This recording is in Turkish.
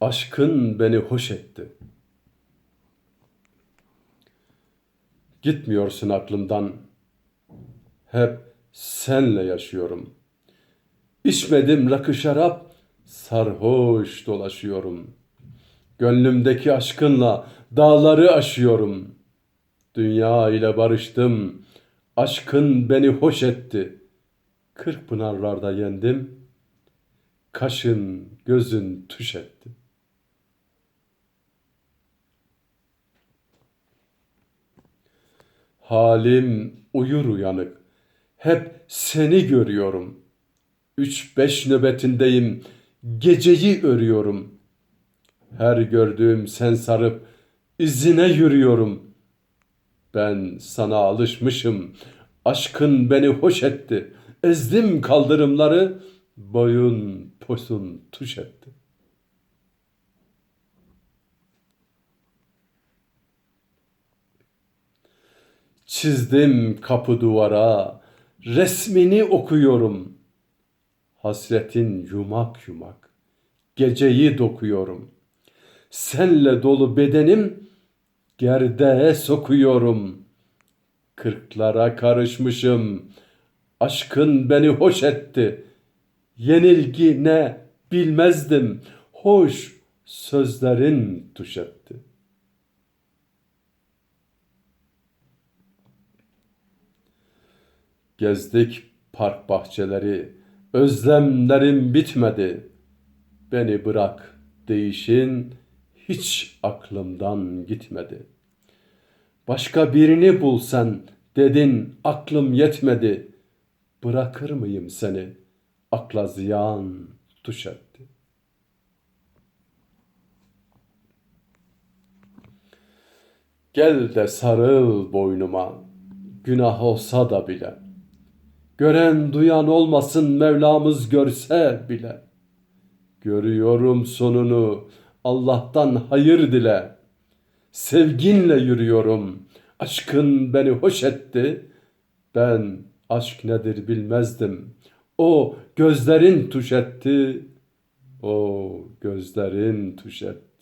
Aşkın beni hoş etti. Gitmiyorsun aklımdan. Hep senle yaşıyorum. İçmedim rakı şarap, sarhoş dolaşıyorum. Gönlümdeki aşkınla dağları aşıyorum. Dünya ile barıştım. Aşkın beni hoş etti. Kırk pınarlarda yendim. Kaşın, gözün tuş etti. Halim uyur uyanık. Hep seni görüyorum. Üç beş nöbetindeyim. Geceyi örüyorum. Her gördüğüm sen sarıp izine yürüyorum. Ben sana alışmışım. Aşkın beni hoş etti. Ezdim kaldırımları. Boyun posun tuş etti. Çizdim kapı duvara, resmini okuyorum. Hasretin yumak yumak, geceyi dokuyorum. Senle dolu bedenim, gerdeğe sokuyorum. Kırklara karışmışım, aşkın beni hoş etti. Yenilgi ne bilmezdim, hoş sözlerin tuş etti. Gezdik park bahçeleri, özlemlerim bitmedi. Beni bırak değişin hiç aklımdan gitmedi. Başka birini bul sen dedin aklım yetmedi. Bırakır mıyım seni akla ziyan etti. Gel de sarıl boynuma günah olsa da bile. Gören duyan olmasın Mevlamız görse bile. Görüyorum sonunu Allah'tan hayır dile. Sevginle yürüyorum. Aşkın beni hoş etti. Ben aşk nedir bilmezdim. O gözlerin tuş etti. O gözlerin tuş etti.